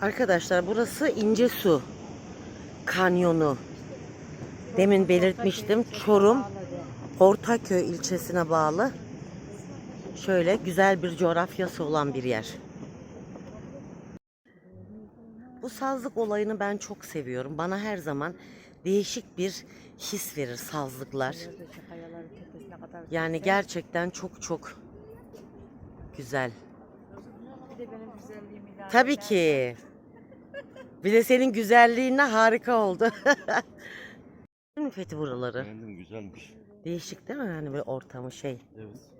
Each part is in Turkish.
Arkadaşlar burası İncesu Kanyonu. Demin belirtmiştim. Çorum Ortaköy ilçesine bağlı. Şöyle güzel bir coğrafyası olan bir yer. Bu sazlık olayını ben çok seviyorum. Bana her zaman değişik bir his verir sazlıklar. Yani gerçekten çok çok güzel. De benim güzelliğimi ilave Tabii eder. ki. Bir de senin güzelliğinle harika oldu. Değil mi Fethi buraları? Beğendim güzelmiş. Değişik değil mi yani böyle ortamı şey. Evet.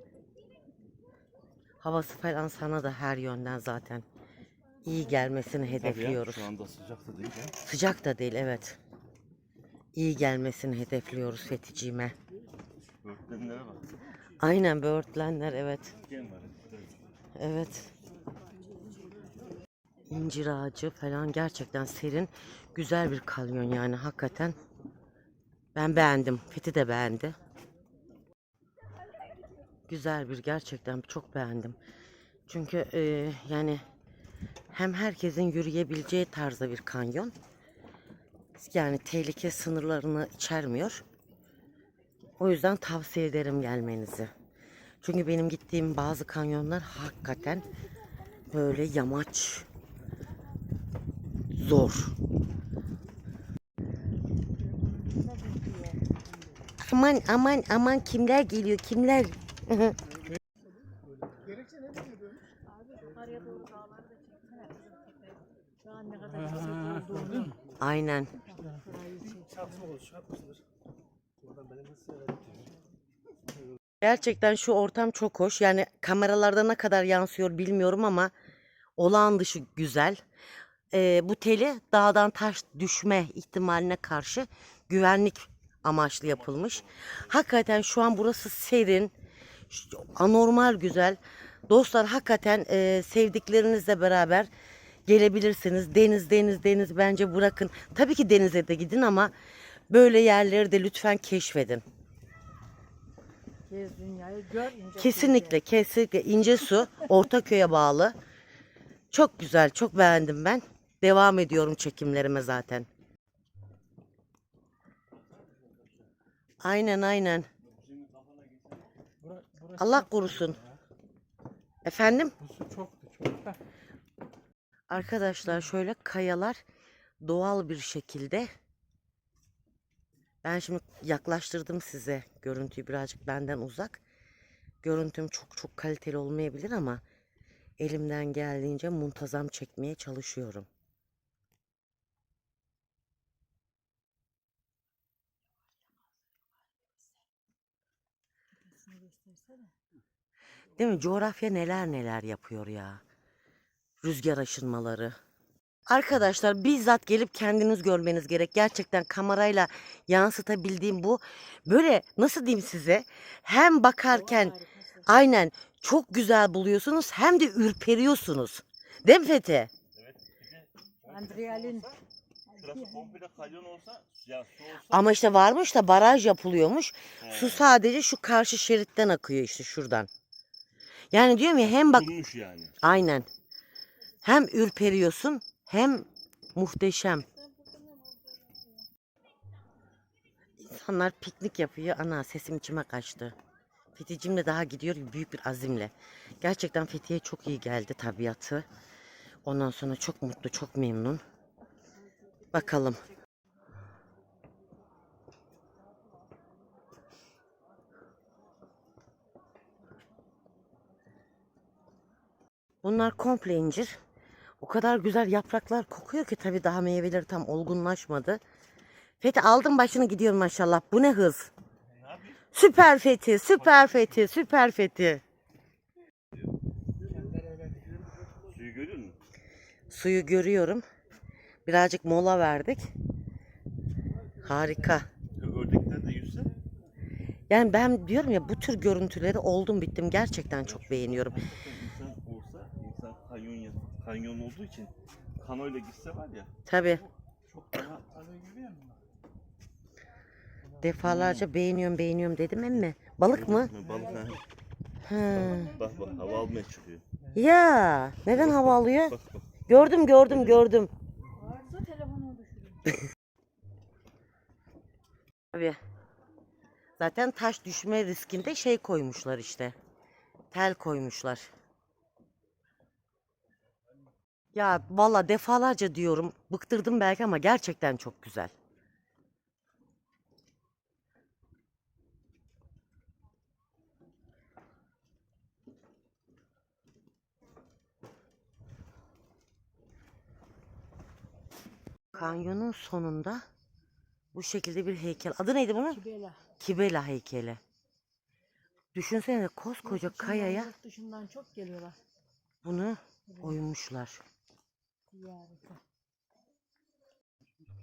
Havası falan sana da her yönden zaten iyi gelmesini Tabii ya, hedefliyoruz. şu anda sıcak da değil ya. Sıcak da değil evet. İyi gelmesini hedefliyoruz Feticiğime. Börtlenlere bak. Aynen böğürtlenler evet. Evet. İncir ağacı falan gerçekten serin. Güzel bir kalyon yani hakikaten. Ben beğendim. Fethi de beğendi. Güzel bir gerçekten çok beğendim. Çünkü e, yani hem herkesin yürüyebileceği tarzda bir kanyon. Yani tehlike sınırlarını içermiyor. O yüzden tavsiye ederim gelmenizi. Çünkü benim gittiğim bazı kanyonlar hakikaten böyle yamaç zor. Aman aman aman kimler geliyor kimler? Aynen. Gerçekten şu ortam çok hoş. Yani kameralarda ne kadar yansıyor bilmiyorum ama olağan dışı güzel. Ee, bu teli dağdan taş düşme ihtimaline karşı güvenlik amaçlı yapılmış. Hakikaten şu an burası serin, anormal güzel. Dostlar hakikaten e, sevdiklerinizle beraber gelebilirsiniz. Deniz, deniz, deniz bence bırakın. Tabii ki denize de gidin ama böyle yerleri de lütfen keşfedin. Gez dünyayı gör ince. Kesinlikle, kesinlikle ince su Ortaköy'e bağlı. Çok güzel, çok beğendim ben. Devam ediyorum çekimlerime zaten. Aynen aynen. Allah korusun. Efendim? Arkadaşlar şöyle kayalar doğal bir şekilde ben şimdi yaklaştırdım size görüntüyü birazcık benden uzak. Görüntüm çok çok kaliteli olmayabilir ama elimden geldiğince muntazam çekmeye çalışıyorum. Değil mi? Coğrafya neler neler yapıyor ya. Rüzgar aşınmaları. Arkadaşlar bizzat gelip kendiniz görmeniz gerek. Gerçekten kamerayla yansıtabildiğim bu. Böyle nasıl diyeyim size? Hem bakarken aynen çok güzel buluyorsunuz hem de ürperiyorsunuz. Değil mi Fethi? Andriyal'in Şurası komple kalyon olsa, ya su olsa. Ama işte varmış da baraj yapılıyormuş. He. Su sadece şu karşı şeritten akıyor işte şuradan. Yani diyorum ya hem bak Kurumuş yani. aynen. Hem ürperiyorsun hem muhteşem. İnsanlar piknik yapıyor. Ana sesim içime kaçtı. Fethi'cim de daha gidiyor büyük bir azimle. Gerçekten Fethiye çok iyi geldi tabiatı. Ondan sonra çok mutlu, çok memnun. Bakalım. Bunlar komple incir. O kadar güzel yapraklar kokuyor ki tabii daha meyveleri tam olgunlaşmadı. Fethi aldım başını gidiyor maşallah. Bu ne hız? Süper Fethi, süper Fethi, süper Fethi. Suyu görüyor musun? Suyu görüyorum. Birazcık mola verdik. Harika. Ördekler de yüzse. Yani ben diyorum ya bu tür görüntüleri oldum bittim gerçekten çok beğeniyorum. İnsan olsa, insan kanyon, kanyon olduğu için kanoyla gitse var ya. Tabii Çok daha defalarca beğeniyorum beğeniyorum dedim emmi. Balık mı? Balık ha. Ha. Bak bak hava almaya çıkıyor. Ya neden hava alıyor? Gördüm gördüm gördüm. Tabii. Zaten taş düşme riskinde şey koymuşlar işte. Tel koymuşlar. Ya valla defalarca diyorum. Bıktırdım belki ama gerçekten çok güzel. Kanyonun sonunda bu şekilde bir heykel. Adı neydi bunun? Kibela. Kibela heykeli. Düşünsene koskoca Yurt kayaya Yurt dışından çok geliyorlar. bunu oymuşlar. Ziyarete.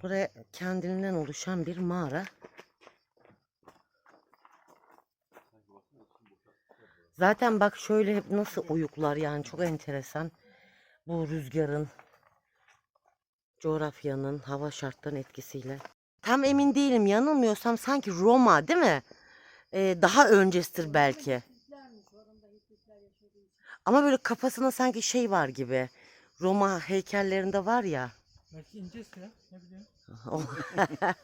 Buraya kendinden oluşan bir mağara. Zaten bak şöyle hep nasıl oyuklar yani çok enteresan. Bu rüzgarın, coğrafyanın, hava şartlarının etkisiyle. Tam emin değilim yanılmıyorsam sanki Roma değil mi? Ee, daha öncesidir belki. Ama böyle kafasında sanki şey var gibi. Roma heykellerinde var ya. Belki ineceğiz ya. Ne bileyim.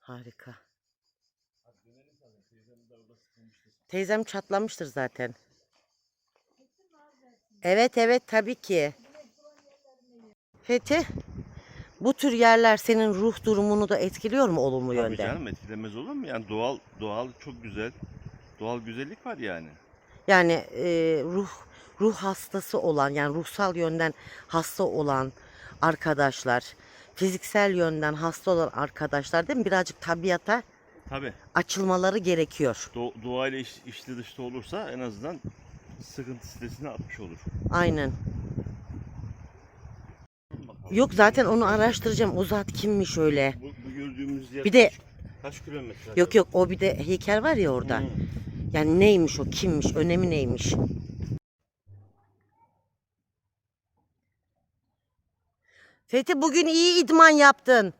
Harika. Teyzem çatlamıştır zaten. Evet evet tabii ki. Fethi, bu tür yerler senin ruh durumunu da etkiliyor mu olumlu Tabii yönde? canım etkilemez olur mu? Yani doğal doğal çok güzel. Doğal güzellik var yani. Yani e, ruh ruh hastası olan yani ruhsal yönden hasta olan arkadaşlar, fiziksel yönden hasta olan arkadaşlar değil mi? Birazcık tabiata Tabii. açılmaları gerekiyor. Do- doğayla iç, içli dışta olursa en azından sıkıntı stresini atmış olur. Aynen. Yok zaten onu araştıracağım. O zat kimmiş öyle? Bu, bu gördüğümüz yer Bir de- kaç, kaç kilometre? Yok yok o bir de heykel var ya orada. Hı. Yani neymiş o kimmiş önemi neymiş? Fethi bugün iyi idman yaptın.